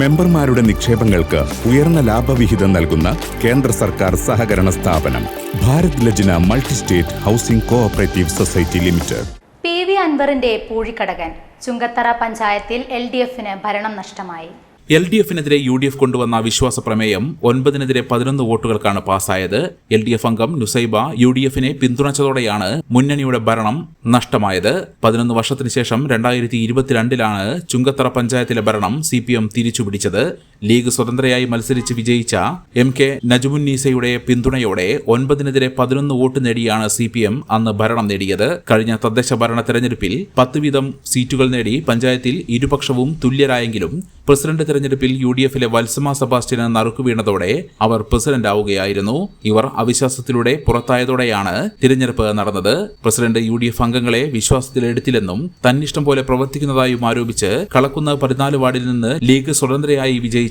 മെമ്പർമാരുടെ നിക്ഷേപങ്ങൾക്ക് ഉയർന്ന ലാഭവിഹിതം നൽകുന്ന കേന്ദ്ര സർക്കാർ സഹകരണ സ്ഥാപനം Bharat Lajna multi state housing cooperative society limited. P V അൻവറിന്റെ പൂഴിക്കടകൻ ചുങ്കത്തറ പഞ്ചായത്തിൽ എൽ ഡി എഫിന് ഭരണം നഷ്ടമായി. എൽ ഡി എഫിനെതിരെ യു ഡി എഫ് കൊണ്ടുവന്ന വിശ്വാസ പ്രമേയം ഒൻപതിനെതിരെ പതിനൊന്ന് വോട്ടുകൾക്കാണ് പാസായത് എൽ ഡി എഫ് അംഗം നുസൈബ യു ഡി എഫിനെ പിന്തുണച്ചതോടെയാണ് മുന്നണിയുടെ ഭരണം നഷ്ടമായത്. പതിനൊന്ന് വർഷത്തിനുശേഷം രണ്ടായിരത്തി ഇരുപത്തിരണ്ടിലാണ് ചുങ്കത്തറ പഞ്ചായത്തിലെ ഭരണം സി പി എം തിരിച്ചുപിടിച്ചത്. ലീഗ് സ്വതന്ത്രയായി മത്സരിച്ച് വിജയിച്ച എം കെ നജുമുന്നീസയുടെ പിന്തുണയോടെ ഒൻപതിനെതിരെ പതിനൊന്ന് വോട്ട് നേടിയാണ് സി പി എം അന്ന് ഭരണം നേടിയത്. കഴിഞ്ഞ തദ്ദേശ ഭരണ തെരഞ്ഞെടുപ്പിൽ പത്ത് വീതം സീറ്റുകൾ നേടി പഞ്ചായത്തിൽ ഇരുപക്ഷവും തുല്യരായെങ്കിലും പ്രസിഡന്റ് തെരഞ്ഞെടുപ്പിൽ യു ഡി എഫിലെ വത്സമ സെബാസ്റ്റ്യന് നറുക്കു വീണതോടെ അവർ പ്രസിഡന്റ് ആവുകയായിരുന്നു ഇവർ അവിശ്വാസത്തിലൂടെ പുറത്തായതോടെയാണ് തിരഞ്ഞെടുപ്പ് നടന്നത്. പ്രസിഡന്റ് യു ഡി എഫ് അംഗങ്ങളെ വിശ്വാസത്തിലെടുത്തില്ലെന്നും തന്നിഷ്ടം പോലെ പ്രവർത്തിക്കുന്നതായും ആരോപിച്ച് കളക്കുന്ന പതിനാല് വാർഡിൽ നിന്ന് ലീഗ് സ്വതന്ത്രയായി വിജയിച്ച